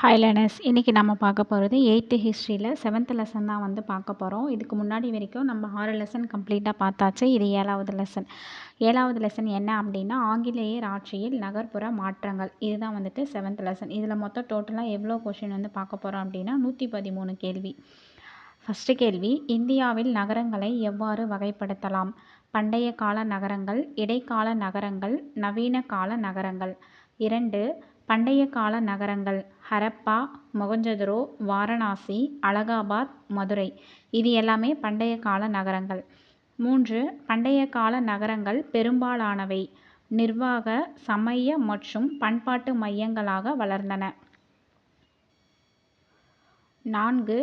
Hi lanes இன்றைக்கி நம்ம பார்க்க போகிறது எயித்து ஹிஸ்ட்ரியில் செவன்த் லெசன் தான் வந்து பார்க்க போகிறோம் இதுக்கு முன்னாடி வரைக்கும் நம்ம ஆறு லெசன் கம்ப்ளீட்டாக பார்த்தாச்சு. இது ஏழாவது லெசன் ஏழாவது லெசன் என்ன அப்படின்னா ஆங்கிலேயர் ஆட்சியில் நகர்ப்புற மாற்றங்கள். இதுதான் வந்துட்டு செவன்த் லெசன் இதில் மொத்தம் டோட்டலாக எவ்வளோ கொஷின் வந்து பார்க்க போகிறோம் அப்படின்னா நூற்றி பதிமூணு கேள்வி. ஃபஸ்ட்டு கேள்வி இந்தியாவில் நகரங்களை எவ்வாறு வகைப்படுத்தலாம்? பண்டைய கால நகரங்கள் இடைக்கால நகரங்கள் நவீன கால நகரங்கள். இரண்டு பண்டைய கால நகரங்கள் ஹரப்பா மொகஞ்சதுரோ வாரணாசி அலகாபாத் மதுரை. இது எல்லாமே பண்டைய கால நகரங்கள். மூன்று பண்டைய கால நகரங்கள் பெரும்பாலானவை. நிர்வாக சமய மற்றும் பண்பாட்டு மையங்களாக வளர்ந்தன. நான்கு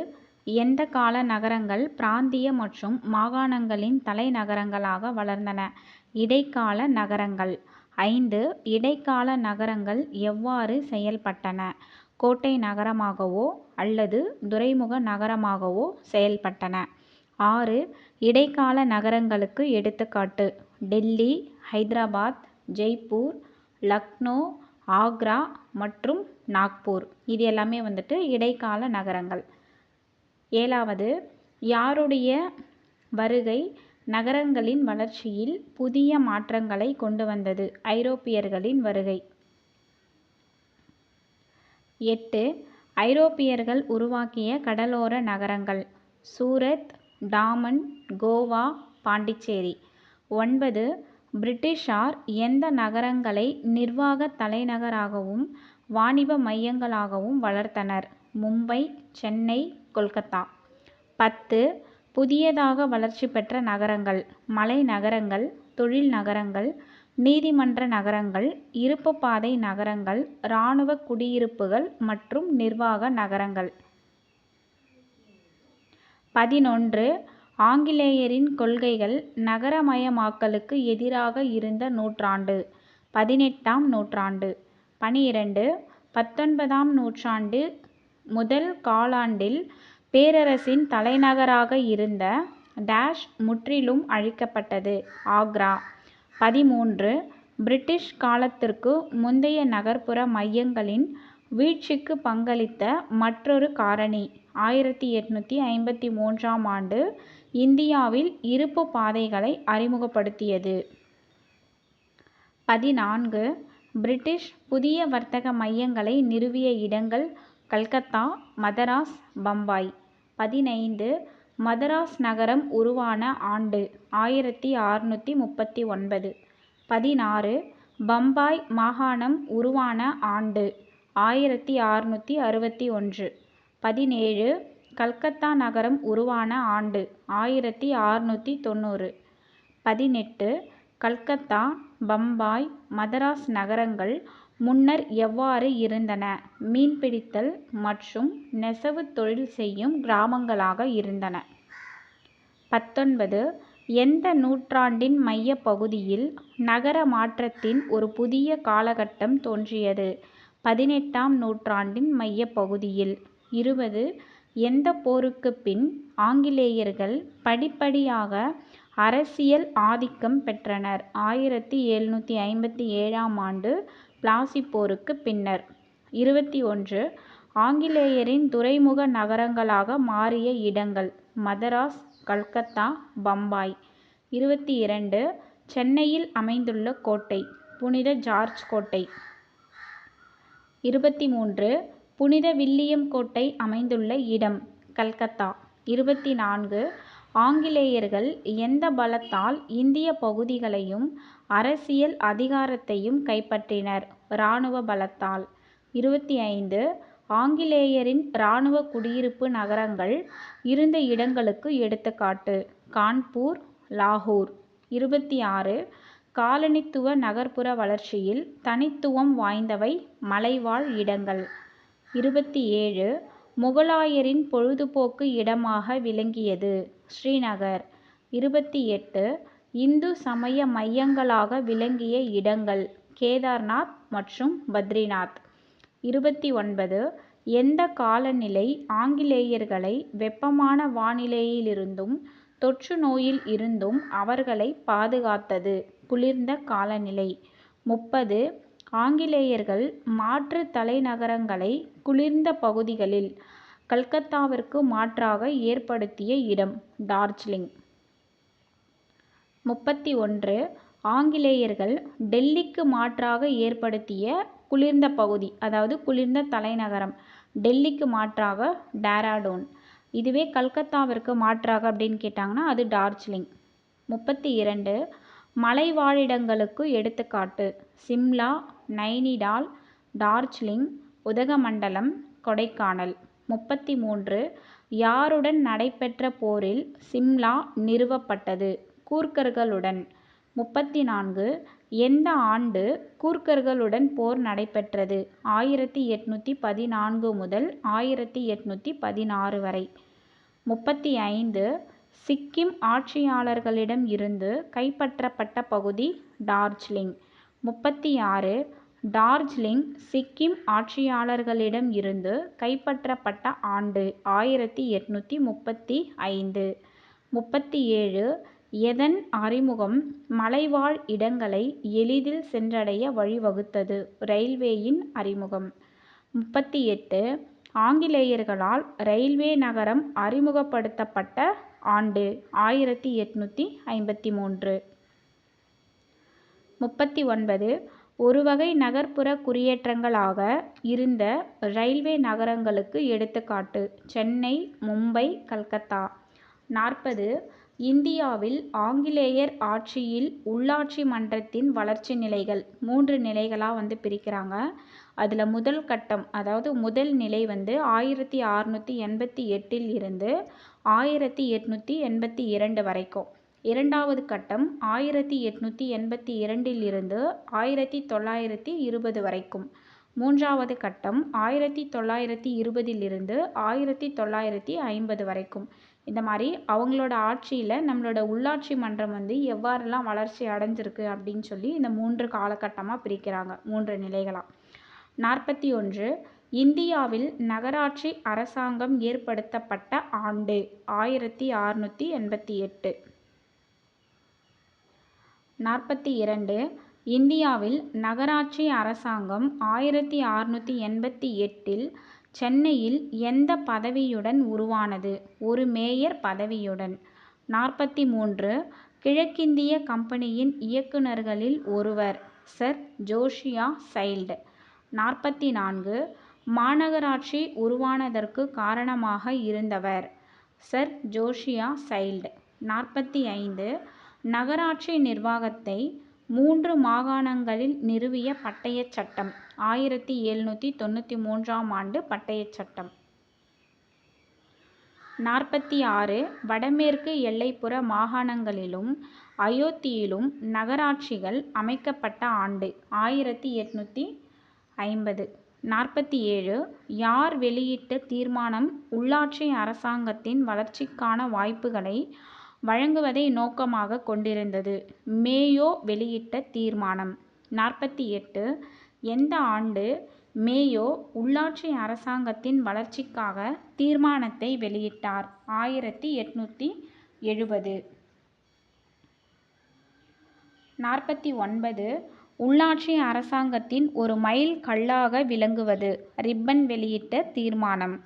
எந்த கால நகரங்கள் பிராந்திய மற்றும் மாகாணங்களின் தலைநகரங்களாக வளர்ந்தன. இடைக்கால நகரங்கள். ஐந்து இடைக்கால நகரங்கள் எவ்வாறு செயல்பட்டன? கோட்டை நகரமாகவோ அல்லது துறைமுக நகரமாகவோ செயல்பட்டன. ஆறு இடைக்கால நகரங்களுக்கு எடுத்துக்காட்டு. டெல்லி ஹைதராபாத் ஜெய்ப்பூர் லக்னோ ஆக்ரா மற்றும் நாக்பூர். இது எல்லாமே வந்துட்டு இடைக்கால நகரங்கள். ஏழாவது யாருடைய வருகை நகரங்களின் வளர்ச்சியில் புதிய மாற்றங்களை கொண்டு வந்தது ஐரோப்பியர்களின் வருகை. எட்டு. ஐரோப்பியர்கள் உருவாக்கிய கடலோர நகரங்கள். சூரத் டாமன் கோவா பாண்டிச்சேரி. ஒன்பது. பிரிட்டிஷார் எந்த நகரங்களை நிர்வாக தலைநகராகவும் வாணிப மையங்களாகவும் வளர்த்தனர்? மும்பை சென்னை கொல்கத்தா. பத்து. புதியதாக வளர்ச்சி பெற்ற நகரங்கள் மலை நகரங்கள் தொழில் நகரங்கள் நீதிமன்ற நகரங்கள் இருப்பு பாதை நகரங்கள் இராணுவ குடியிருப்புகள் மற்றும் நிர்வாக நகரங்கள். பதினொன்று. ஆங்கிலேயரின் கொள்கைகள் நகரமயமாக்கலுக்கு எதிராக இருந்த நூற்றாண்டு. பதினெட்டாம் நூற்றாண்டு. பனிரெண்டு. பத்தொன்பதாம் நூற்றாண்டு முதல் காலாண்டில் பேரரசின் தலைநகராக இருந்த டேஷ் முற்றிலும் அழிக்கப்பட்டது. ஆக்ரா பதிமூன்று பிரிட்டிஷ் காலத்திற்கு முந்தைய நகர்ப்புற மையங்களின் வீழ்ச்சிக்கு பங்களித்த மற்றொரு காரணி. ஆயிரத்தி எட்நூற்றி ஐம்பத்தி மூன்றாம் ஆண்டு இந்தியாவில் இருப்பு பாதைகளை அறிமுகப்படுத்தியது. பதினான்கு பிரிட்டிஷ் புதிய வர்த்தக மையங்களை நிறுவிய இடங்கள் கல்கத்தா மதராஸ் பம்பாய். பதினைந்து மதராஸ் நகரம் உருவான ஆண்டு ஆயிரத்தி அறுநூற்றி முப்பத்தி ஒன்பது. பதினாறு பம்பாய் மாகாணம் உருவான ஆண்டு ஆயிரத்தி அறுநூற்றி அறுபத்தி ஒன்று. பதினேழு கல்கத்தா நகரம் உருவான ஆண்டு ஆயிரத்தி அறுநூற்றி தொண்ணூறு. பதினெட்டு கல்கத்தா பம்பாய் மதராஸ் நகரங்கள் முன்னர் எவ்வாறு இருந்தன? மீன்பிடித்தல் மற்றும் நெசவு தொழில் செய்யும் கிராமங்களாக இருந்தன. பத்தொன்பது. எந்த நூற்றாண்டின் மையப்பகுதியில் நகர மாற்றத்தின் ஒரு புதிய காலகட்டம் தோன்றியது? பதினெட்டாம் நூற்றாண்டின் மையப் பகுதியில் இருபது. எந்த போருக்குப் பின் ஆங்கிலேயர்கள் படிப்படியாக அரசியல் ஆதிக்கம் பெற்றனர்? ஆயிரத்தி எழுநூற்றி ஐம்பத்தி ஏழாம் ஆண்டு பிளாசி போருக்குப் பின்னர். இருபத்தி ஒன்று ஆங்கிலேயரின் துறைமுக நகரங்களாக மாறிய இடங்கள். மதராஸ் கல்கத்தா பம்பாய். இருபத்தி இரண்டு சென்னையில் அமைந்துள்ள கோட்டை. புனித ஜார்ஜ் கோட்டை. இருபத்தி மூன்று புனித வில்லியம் கோட்டை அமைந்துள்ள இடம் கல்கத்தா. இருபத்தி நான்கு ஆங்கிலேயர்கள் எந்த பலத்தால் இந்திய பகுதிகளையும் அரசியல் அதிகாரத்தையும் கைப்பற்றினர். இராணுவ பலத்தால். இருபத்தி ஐந்து ஆங்கிலேயரின் இராணுவ குடியிருப்பு நகரங்கள் இருந்த இடங்களுக்கு எடுத்துக்காட்டு. கான்பூர் லாகூர். இருபத்தி ஆறு காலனித்துவ நகர்ப்புற வளர்ச்சியில் தனித்துவம் வாய்ந்தவை மலைவாழ் இடங்கள். இருபத்தி ஏழு முகலாயரின் பொழுதுபோக்கு இடமாக விளங்கியது. ஸ்ரீநகர் இருபத்தி எட்டு இந்து சமய மையங்களாக விளங்கிய இடங்கள் கேதார்நாத் மற்றும் பத்ரிநாத். இருபத்தி ஒன்பது எந்த காலநிலை ஆங்கிலேயர்களை வெப்பமான வானிலையிலிருந்தும் தொற்று நோயில் இருந்தும் அவர்களை பாதுகாத்தது? குளிர்ந்த காலநிலை. முப்பது ஆங்கிலேயர்கள் மாற்று தலைநகரங்களை குளிர்ந்த பகுதிகளில் கல்கத்தாவிற்கு மாற்றாக ஏற்படுத்திய இடம் டார்ஜிலிங். முப்பத்தி ஒன்று ஆங்கிலேயர்கள் டெல்லிக்கு மாற்றாக ஏற்படுத்திய குளிர்ந்த பகுதி அதாவது குளிர்ந்த தலைநகரம் டெல்லிக்கு மாற்றாக டேராடூன். இதுவே கல்கத்தாவிற்கு மாற்றாக அப்படின்னு கேட்டாங்கன்னா அது டார்ஜிலிங். முப்பத்தி இரண்டு மலைவாழிடங்களுக்கு எடுத்துக்காட்டு சிம்லா நைனிடால் டார்ஜிலிங் உதகமண்டலம் கொடைக்கானல். முப்பத்தி மூன்று யாருடன் நடைபெற்ற போரில் சிம்லா நிறுவப்பட்டது? கூர்க்கர்களுடன். முப்பத்தி நான்கு எந்த ஆண்டு கூர்க்கர்களுடன் போர் நடைபெற்றது? ஆயிரத்தி எட்நூற்றி பதினான்கு முதல் ஆயிரத்தி எட்நூற்றி பதினாறு வரை. முப்பத்தி ஐந்து சிக்கிம் ஆட்சியாளர்களிடம் இருந்து கைப்பற்றப்பட்ட பகுதி டார்ஜிலிங். முப்பத்தி ஆறு டார்ஜிலிங் சிக்கிம் ஆட்சியாளர்களிடம் இருந்து கைப்பற்றப்பட்ட ஆண்டு ஆயிரத்தி எட்நூற்றி முப்பத்தி ஐந்து. முப்பத்தி ஏழு எதன் அறிமுகம் மலைவாழ் இடங்களை எளிதில் சென்றடைய வழிவகுத்தது ரயில்வேயின் அறிமுகம். முப்பத்தி எட்டு ஆங்கிலேயர்களால் ரயில்வே நகரம் அறிமுகப்படுத்தப்பட்ட ஆண்டு ஆயிரத்தி எட்நூற்றி ஐம்பத்தி மூன்று. முப்பத்தி ஒன்பது ஒரு வகை நகர்ப்புற குடியேற்றங்களாக இருந்த ரயில்வே நகரங்களுக்கு எடுத்துக்காட்டு சென்னை மும்பை கல்கத்தா. நாற்பது இந்தியாவில் ஆங்கிலேயர் ஆட்சியில் உள்ளாட்சி மன்றத்தின் வளர்ச்சி நிலைகள் மூன்று நிலைகளாக வந்து பிரிக்கிறாங்க. அதில் முதல் கட்டம் அதாவது முதல் நிலை வந்து ஆயிரத்தி அறுநூற்றி எண்பத்தி எட்டில் இருந்து ஆயிரத்தி எட்நூற்றி எண்பத்தி இரண்டு வரைக்கும். இரண்டாவது கட்டம் ஆயிரத்தி எட்நூற்றி எண்பத்தி இரண்டில் இருந்து ஆயிரத்தி தொள்ளாயிரத்தி இருபது வரைக்கும். மூன்றாவது கட்டம் ஆயிரத்தி தொள்ளாயிரத்தி இருபதிலிருந்து ஆயிரத்தி தொள்ளாயிரத்தி ஐம்பது வரைக்கும். இந்த மாதிரி அவங்களோட ஆட்சியில் நம்மளோட உள்ளாட்சி மன்றம் வந்து எவ்வாறெல்லாம் வளர்ச்சி அடைஞ்சிருக்கு அப்படின்னு சொல்லி இந்த மூன்று காலகட்டமாக பிரிக்கிறாங்க. மூன்று நிலைகளாக நாற்பத்தி ஒன்று. இந்தியாவில் நகராட்சி அரசாங்கம் ஏற்படுத்தப்பட்ட ஆண்டு ஆயிரத்தி அறுநூற்றி எண்பத்தி எட்டு. நாற்பத்தி இரண்டு இந்தியாவில் நகராட்சி அரசாங்கம் ஆயிரத்தி அறநூற்றி எண்பத்தி எட்டில் சென்னையில் எந்த பதவியுடன் உருவானது? ஒரு மேயர் பதவியுடன். நாற்பத்தி மூன்று கிழக்கிந்திய கம்பெனியின் இயக்குநர்களில் ஒருவர் சர். Josiah child. நாற்பத்தி நான்கு மாநகராட்சி உருவானதற்கு காரணமாக இருந்தவர் சர். Josiah child. நாற்பத்தி ஐந்து நகராட்சி நிர்வாகத்தை மூன்று மாகாணங்களில் நிறுவிய பட்டயச் சட்டம் ஆயிரத்தி எழுநூற்றி தொண்ணூற்றி மூன்றாம் ஆண்டு பட்டயச் சட்டம். நாற்பத்தி ஆறு வடமேற்கு எல்லைப்புற மாகாணங்களிலும் அயோத்தியிலும் நகராட்சிகள் அமைக்கப்பட்ட ஆண்டு ஆயிரத்தி எட்நூற்றி ஐம்பது. நாற்பத்தி ஏழு யார் வெளியிட்ட தீர்மானம் உள்ளாட்சி அரசாங்கத்தின் வளர்ச்சிக்கான வாய்ப்புகளை வழங்குவதை நோக்கமாக கொண்டிருந்தது. மேயோ வெளியிட்ட தீர்மானம். நாற்பத்தி எட்டு. எந்த ஆண்டு மேயோ உள்ளாட்சி அரசாங்கத்தின் வளர்ச்சிக்காக தீர்மானத்தை வெளியிட்டார்? ஆயிரத்தி எட்நூற்றி எழுபது. நாற்பத்தி ஒன்பது. உள்ளாட்சி அரசாங்கத்தின் ஒரு மைல் கல்லாக விளங்குவது ரிப்பன் வெளியிட்ட தீர்மானம்.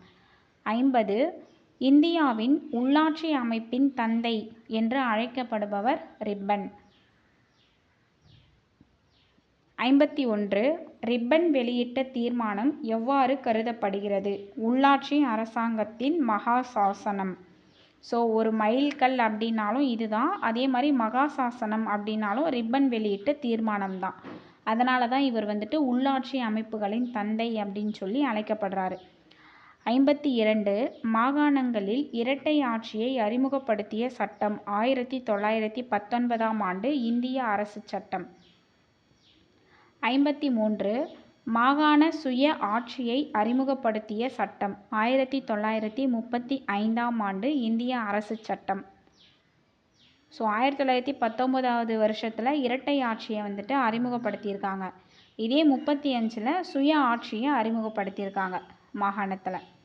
ஐம்பது. இந்தியாவின் உள்ளாட்சி அமைப்பின் தந்தை என்று அழைக்கப்படுபவர் ரிப்பன். ஐம்பத்தி ஒன்று. ரிப்பன் வெளியிட்ட தீர்மானம் எவ்வாறு கருதப்படுகிறது? உள்ளாட்சி அரசாங்கத்தின் மகா சாசனம். ஸோ ஒரு மைல்கல் அப்படின்னாலும் இதுதான். அதே மாதிரி மகா சாசனம் அப்படின்னாலும் ரிப்பன் வெளியிட்ட தீர்மானம் தான். அதனால தான் இவர் வந்துட்டு உள்ளாட்சி அமைப்புகளின் தந்தை அப்படின்னு சொல்லி அழைக்கப்படுறாரு. ஐம்பத்தி இரண்டு மாகாணங்களில் இரட்டை ஆட்சியை அறிமுகப்படுத்திய சட்டம் ஆயிரத்தி தொள்ளாயிரத்தி பத்தொன்பதாம் ஆண்டு இந்திய அரசு சட்டம். ஐம்பத்தி மூன்று மாகாண சுய ஆட்சியை அறிமுகப்படுத்திய சட்டம் ஆயிரத்தி தொள்ளாயிரத்தி முப்பத்தி ஐந்தாம் ஆண்டு இந்திய அரசு சட்டம். ஸோ ஆயிரத்தி தொள்ளாயிரத்தி பத்தொம்போதாவது வருஷத்தில் இரட்டை ஆட்சியை வந்துட்டு அறிமுகப்படுத்தியிருக்காங்க. இதே முப்பத்தி அஞ்சில் சுய ஆட்சியை அறிமுகப்படுத்தியிருக்காங்க மாகாணத்தில்.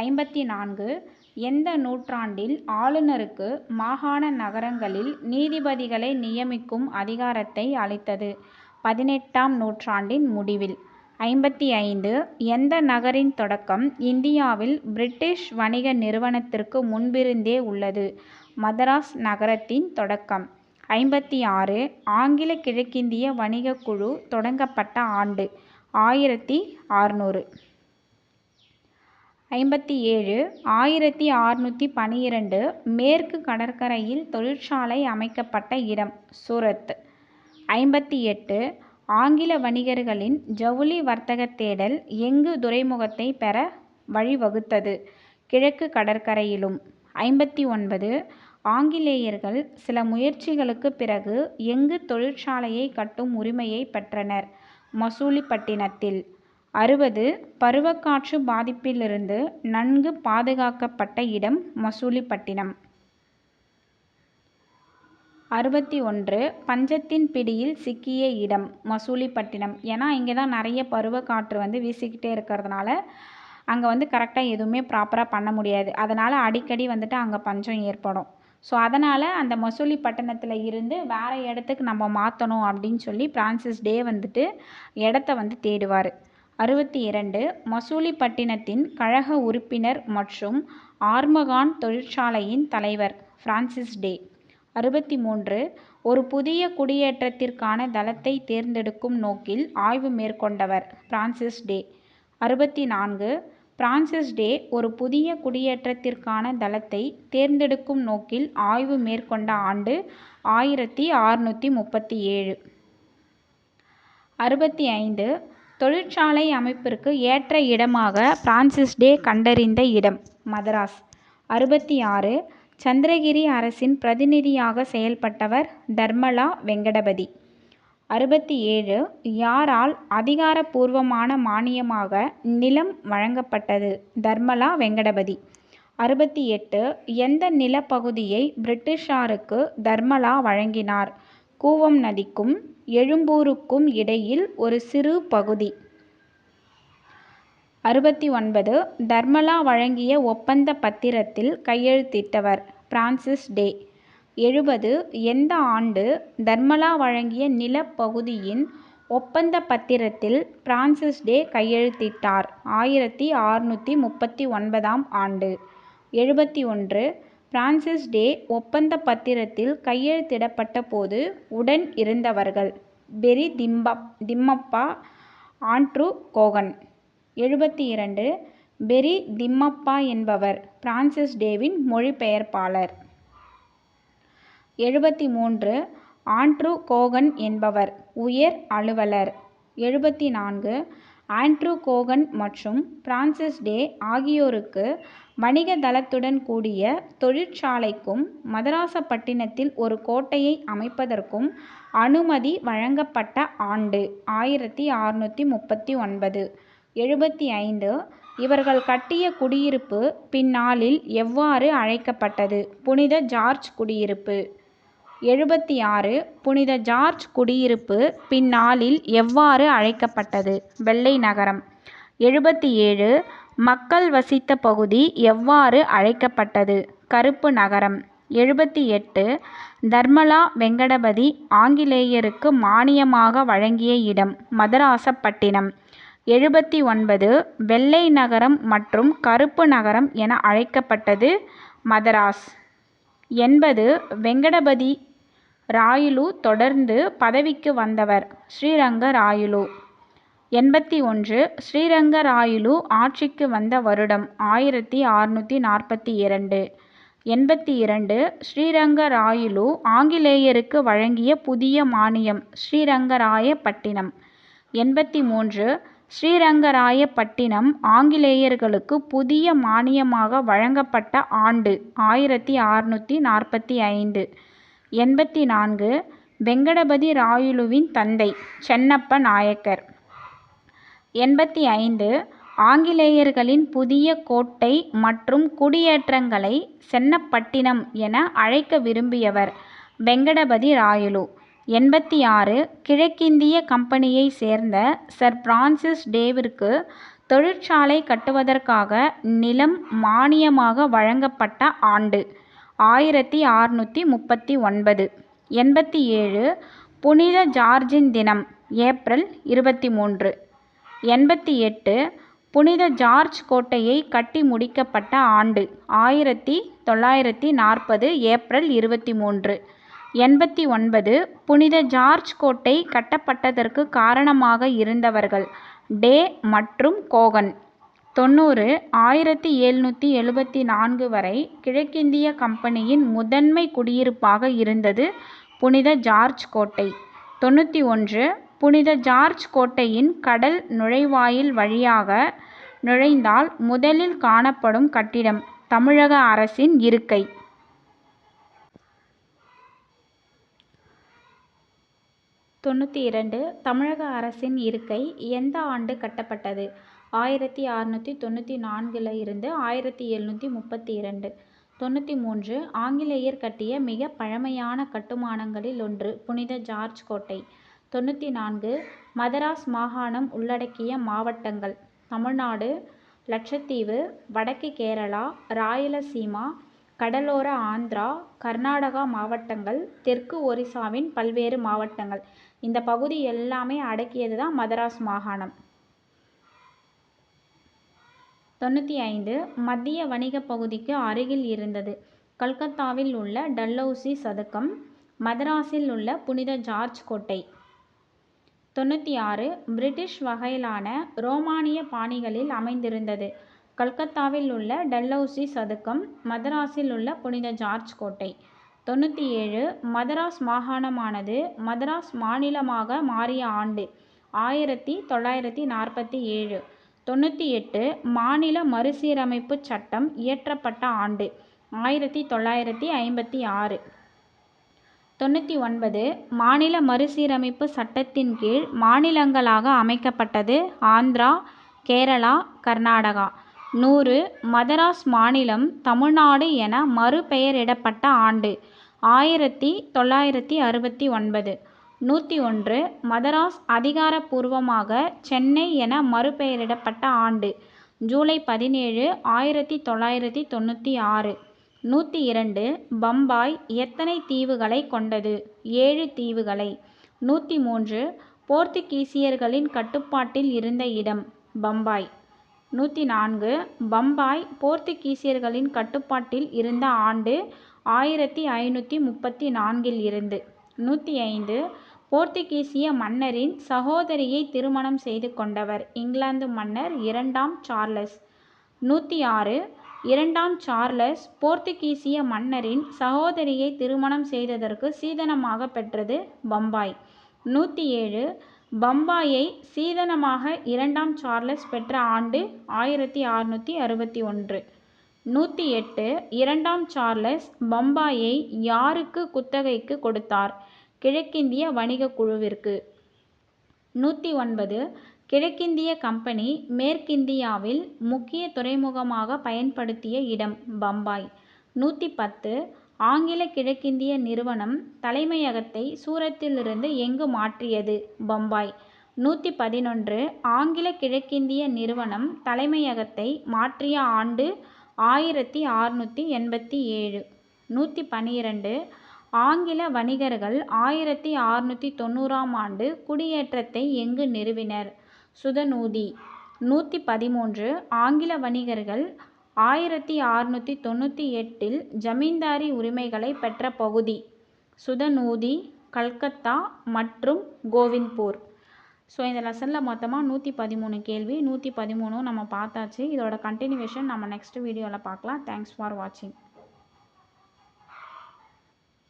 ஐம்பத்தி நான்கு எந்த நூற்றாண்டில் ஆளுநருக்கு மாகாண நகரங்களில் நீதிபதிகளை நியமிக்கும் அதிகாரத்தை அளித்தது? பதினெட்டாம் நூற்றாண்டின் முடிவில். ஐம்பத்தி ஐந்து எந்த நகரின் தொடக்கம் இந்தியாவில் பிரிட்டிஷ் வணிக நிறுவனத்திற்கு முன்பிருந்தே உள்ளது? மதராஸ் நகரத்தின் தொடக்கம். ஐம்பத்தி ஆறு ஆங்கில கிழக்கிந்திய வணிகக் குழு தொடங்கப்பட்ட ஆண்டு. ஆயிரத்தி ஆறுநூறு ஐம்பத்தி ஏழு ஆயிரத்தி ஆறுநூற்றி பனிரெண்டு மேற்கு கடற்கரையில் தொழிற்சாலை அமைக்கப்பட்ட இடம் சூரத். ஐம்பத்தி எட்டு ஆங்கில வணிகர்களின் ஜவுளி வர்த்தகத் தேடல் எங்கு துறைமுகத்தை பெற வழிவகுத்தது? கிழக்கு கடற்கரையிலும். ஐம்பத்தி ஒன்பது ஆங்கிலேயர்கள் சில முயற்சிகளுக்குப் பிறகு எங்கு தொழிற்சாலையை கட்டும் உரிமையை பெற்றனர்? மசூலிப்பட்டினத்தில். அறுபது பருவக்காற்று பாதிப்பிலிருந்து நன்கு பாதுகாக்கப்பட்ட இடம் மசூலிப்பட்டினம். அறுபத்தி ஒன்று பஞ்சத்தின் பிடியில் சிக்கிய இடம் மசூலிப்பட்டினம். ஏன்னா இங்கே தான் நிறைய பருவக்காற்று வந்து வீசிக்கிட்டே இருக்கிறதுனால அங்கே வந்து கரெக்டாக எதுவுமே ப்ராப்பராக பண்ண முடியாது. அதனால் அடிக்கடி வந்துட்டு அங்கே பஞ்சம் ஏற்படும். ஸோ அதனால் அந்த மசூலி பட்டணத்தில் இருந்து வேறு இடத்துக்கு நம்ம மாற்றணும் அப்படின்னு சொல்லி பிரான்சிஸ் டே வந்துட்டு இடத்த வந்து தேடுவார். அறுபத்தி இரண்டு மசூலிப்பட்டினத்தின் கழக உறுப்பினர் மற்றும் ஆர்மகான் தொழிற்சாலையின் தலைவர் பிரான்சிஸ் டே. அறுபத்தி மூன்று ஒரு புதிய குடியேற்றத்திற்கான தளத்தை தேர்ந்தெடுக்கும் நோக்கில் ஆய்வு மேற்கொண்டவர் பிரான்சிஸ் டே. அறுபத்தி நான்கு பிரான்சிஸ் டே ஒரு புதிய குடியேற்றத்திற்கான தளத்தை தேர்ந்தெடுக்கும் நோக்கில் ஆய்வு மேற்கொண்ட ஆண்டு ஆயிரத்தி அறுநூற்றி முப்பத்தி ஏழு. அறுபத்தி ஐந்து தொழிற்சாலை அமைப்பிற்கு ஏற்ற இடமாக பிரான்சிஸ் டே கண்டறிந்த இடம் மதராஸ். அறுபத்தி ஆறு சந்திரகிரி அரசின் பிரதிநிதியாக செயல்பட்டவர் தர்மலா வெங்கடபதி. அறுபத்தி ஏழு யாரால் அதிகாரப்பூர்வமான மானியமாக நிலம் வழங்கப்பட்டது தர்மலா வெங்கடபதி. அறுபத்தி எட்டு எந்த நிலப்பகுதியை பிரிட்டிஷாருக்கு தர்மலா வழங்கினார்? கூவம் நதிக்கும் எழும்பூருக்கும் இடையில் ஒரு சிறு பகுதி. அறுபத்தி ஒன்பது தர்மலா வழங்கிய ஒப்பந்த பத்திரத்தில் கையெழுத்திட்டவர் பிரான்சிஸ் டே. எழுபது. எந்த ஆண்டு தர்மலா வழங்கிய நிலப்பகுதியின் ஒப்பந்த பத்திரத்தில் பிரான்சிஸ் டே கையெழுத்திட்டார்? ஆயிரத்தி ஆறுநூற்றி முப்பத்தி ஒன்பதாம் ஆண்டு. எழுபத்தி ஒன்று. பிரான்சிஸ் டே ஒப்பந்த பத்திரத்தில் கையெழுத்திடப்பட்ட போது உடன் இருந்தவர்கள் பெரி திம்பப் திம்மப்பா ஆண்ட்ரூ கோகன். எழுபத்தி இரண்டு பெரி திம்மப்பா என்பவர் பிரான்சிஸ் டேவின் மொழிபெயர்ப்பாளர். எழுபத்தி மூன்று ஆண்ட்ரூ கோகன் என்பவர் உயர் அலுவலர். எழுபத்தி நான்கு ஆண்ட்ரூ கோகன் மற்றும் பிரான்சிஸ் டே ஆகியோருக்கு வணிக தளத்துடன் கூடிய தொழிற்சாலைக்கும் மதராசப்பட்டினத்தில் ஒரு கோட்டையை அமைப்பதற்கும் அனுமதி வழங்கப்பட்ட ஆண்டு ஆயிரத்தி ஆறுநூற்றி முப்பத்தி ஒன்பது. எழுபத்தி ஐந்து. இவர்கள் கட்டிய குடியிருப்பு பின்னாளில் எவ்வாறு அழைக்கப்பட்டது? புனித ஜார்ஜ் குடியிருப்பு. எழுபத்தி ஆறு புனித ஜார்ஜ் குடியிருப்பு பின்னாளில் எவ்வாறு அழைக்கப்பட்டது? வெள்ளை நகரம். எழுபத்தி ஏழு மக்கள் வசித்த பகுதி எவ்வாறு அழைக்கப்பட்டது? கருப்பு நகரம். எழுபத்தி எட்டு தர்மலா வெங்கடபதி ஆங்கிலேயருக்கு மானியமாக வழங்கிய இடம் மதராசப்பட்டினம். எழுபத்தி ஒன்பது வெள்ளை நகரம் மற்றும் கருப்பு நகரம் என அழைக்கப்பட்டது மதராஸ். எண்பது வெங்கடபதி ராயுலு தொடர்ந்து பதவிக்கு வந்தவர் ஸ்ரீரங்கராயுலு எண்பத்தி ஒன்று ஸ்ரீரங்கராயுலு ஆட்சிக்கு வந்த வருடம் ஆயிரத்தி ஆறுநூற்றி நாற்பத்தி இரண்டு. எண்பத்தி இரண்டு ஸ்ரீரங்கராயுலு ஆங்கிலேயருக்கு வழங்கிய புதிய மானியம் ஸ்ரீரங்கராயப்பட்டினம். எண்பத்தி மூன்று ஸ்ரீரங்கராயப்பட்டினம் ஆங்கிலேயர்களுக்கு புதிய மானியமாக வழங்கப்பட்ட ஆண்டு ஆயிரத்தி ஆறுநூற்றி நாற்பத்தி ஐந்து. எண்பத்தி நான்கு வெங்கடபதி ராயுலுவின் தந்தை சென்னப்ப நாயக்கர். எண்பத்தி ஐந்து ஆங்கிலேயர்களின் புதிய கோட்டை மற்றும் குடியேற்றங்களை சென்னப்பட்டினம் என அழைக்க விரும்பியவர் வெங்கடபதி ராயுலு. எண்பத்தி ஆறு கிழக்கிந்திய கம்பெனியைச் சேர்ந்த சர் பிரான்சிஸ் டேவிற்கு தொழிற்சாலை கட்டுவதற்காக நிலம் மானியமாக வழங்கப்பட்ட ஆண்டு. ஆயிரத்தி ஆறுநூற்றி முப்பத்தி ஒன்பது. எண்பத்தி ஏழு புனித ஜார்ஜின் தினம் ஏப்ரல் இருபத்தி மூன்று. எண்பத்தி எட்டு புனித ஜார்ஜ் கோட்டையை கட்டி முடிக்கப்பட்ட ஆண்டு ஆயிரத்தி தொள்ளாயிரத்தி நாற்பது ஏப்ரல் இருபத்தி மூன்று. எண்பத்தி ஒன்பது புனித ஜார்ஜ் கோட்டை கட்டப்பட்டதற்கு காரணமாக இருந்தவர்கள் டே மற்றும் கோகன். தொண்ணூறு ஆயிரத்தி எழுநூற்றி எழுபத்தி நான்கு வரை கிழக்கிந்திய கம்பெனியின் முதன்மை குடியிருப்பாக இருந்தது புனித ஜார்ஜ் கோட்டை. தொண்ணூற்றி ஒன்று புனித ஜார்ஜ் கோட்டையின் கடல் நுழைவாயில் வழியாக நுழைந்தால் முதலில் காணப்படும் கட்டிடம் தமிழக அரசின் இருக்கை. தொண்ணூற்றி இரண்டு தமிழக அரசின் இருக்கை எந்த ஆண்டு கட்டப்பட்டது? ஆயிரத்தி அறநூற்றி தொண்ணூற்றி நான்கில் இருந்து ஆயிரத்தி எழுநூற்றி முப்பத்தி இரண்டு. தொண்ணூற்றி மூன்று ஆங்கிலேயர் கட்டிய மிக பழமையான கட்டுமானங்களில் ஒன்று புனித ஜார்ஜ் கோட்டை. தொண்ணூற்றி நான்கு மதராஸ் மாகாணம் உள்ளடக்கிய மாவட்டங்கள். தமிழ்நாடு லட்சத்தீவு வடக்கு கேரளா ராயலசீமா கடலோர ஆந்திரா கர்நாடகா மாவட்டங்கள் தெற்கு ஒரிசாவின் பல்வேறு மாவட்டங்கள். இந்த பகுதி எல்லாமே அடக்கியது தான் மதராஸ் மாகாணம். தொண்ணூற்றி ஐந்து மத்திய வணிகப் பகுதிக்கு அருகில் இருந்தது. கல்கத்தாவில் உள்ள டல்லௌசி சதுக்கம் மதராஸில் உள்ள புனித ஜார்ஜ் கோட்டை. தொண்ணூற்றி ஆறு பிரிட்டிஷ் வகையிலான ரோமானிய பாணிகளில் அமைந்திருந்தது. கல்கத்தாவில் உள்ள டல்லௌசி சதுக்கம் மதராஸில் உள்ள புனித ஜார்ஜ் கோட்டை. தொண்ணூற்றி ஏழு மதராஸ் மாகாணமானது மதராஸ் மாநிலமாக மாறிய ஆண்டு ஆயிரத்தி தொள்ளாயிரத்தி நாற்பத்தி ஏழு. தொண்ணூற்றி எட்டு மாநில மறுசீரமைப்பு சட்டம் இயற்றப்பட்ட ஆண்டு ஆயிரத்தி தொள்ளாயிரத்தி ஐம்பத்தி ஆறு. தொண்ணூற்றி ஒன்பது மாநில மறுசீரமைப்பு சட்டத்தின் கீழ் மாநிலங்களாக அமைக்கப்பட்டது ஆந்திரா கேரளா கர்நாடகா. நூறு மதராஸ் மாநிலம் தமிழ்நாடு என மறுபெயரிடப்பட்ட ஆண்டு ஆயிரத்தி தொள்ளாயிரத்தி அறுபத்தி ஒன்பது. நூற்றி ஒன்று மதராஸ் அதிகாரப்பூர்வமாக சென்னை என மறுபெயரிடப்பட்ட ஆண்டு ஜூலை பதினேழு ஆயிரத்தி தொள்ளாயிரத்தி தொண்ணூற்றி ஆறு. நூற்றி இரண்டு பம்பாய் எத்தனை தீவுகளை கொண்டது? ஏழு தீவுகளை. நூற்றி மூன்று போர்த்துகீசியர்களின் கட்டுப்பாட்டில் இருந்த இடம் பம்பாய். நூற்றி நான்கு பம்பாய் போர்த்துகீசியர்களின் கட்டுப்பாட்டில் இருந்த ஆண்டு ஆயிரத்தி ஐநூற்றி முப்பத்தி நான்கில் இருந்து. நூற்றி ஐந்து போர்த்துகீசிய மன்னரின் சகோதரியை திருமணம் செய்து கொண்டவர் இங்கிலாந்து மன்னர் இரண்டாம் சார்லஸ். நூற்றி ஆறு. இரண்டாம் சார்லஸ் போர்த்துகீசிய மன்னரின் சகோதரியை திருமணம் செய்ததற்கு சீதனமாக பெற்றது பம்பாய். நூற்றி ஏழு. பம்பாயை சீதனமாக இரண்டாம் சார்லஸ் பெற்ற ஆண்டு ஆயிரத்தி அறநூற்றி அறுபத்தி ஒன்று. நூற்றி எட்டு. இரண்டாம் சார்லஸ் பம்பாயை யாருக்கு குத்தகைக்கு கொடுத்தார்? கிழக்கிந்திய வணிகக் குழுவிற்கு. நூற்றி ஒன்பது கிழக்கிந்திய கம்பெனி மேற்கிந்தியாவில் முக்கிய துறைமுகமாக பயன்படுத்திய இடம் பம்பாய். நூற்றி பத்து ஆங்கில கிழக்கிந்திய நிறுவனம் தலைமையகத்தை சூரத்திலிருந்து எங்கு மாற்றியது பம்பாய்? நூற்றி பதினொன்று ஆங்கில கிழக்கிந்திய நிறுவனம் தலைமையகத்தை மாற்றிய ஆண்டு ஆயிரத்தி அறுநூற்றி எண்பத்தி ஏழு. நூற்றி பன்னிரண்டு ஆங்கில வணிகர்கள் ஆயிரத்தி ஆறுநூற்றி தொண்ணூறாம் ஆண்டு குடியேற்றத்தை எங்கு நிறுவினர்? சுதனூதி நூற்றி பதிமூன்று ஆங்கில வணிகர்கள் ஆயிரத்தி அறநூற்றி தொண்ணூற்றி எட்டில் ஜமீன்தாரி உரிமைகளை பெற்ற பகுதி. சுதனூதி கல்கத்தா மற்றும் கோவிந்த்பூர். ஸோ இந்த லெசனில் மொத்தமாக நூற்றி பதிமூணு கேள்வி நூற்றி பதிமூணும் நம்ம பார்த்தாச்சு. இதோட கண்டினியூவேஷன் நம்ம நெக்ஸ்ட் வீடியோவில் பார்க்கலாம். தேங்க்ஸ் ஃபார் வாட்சிங்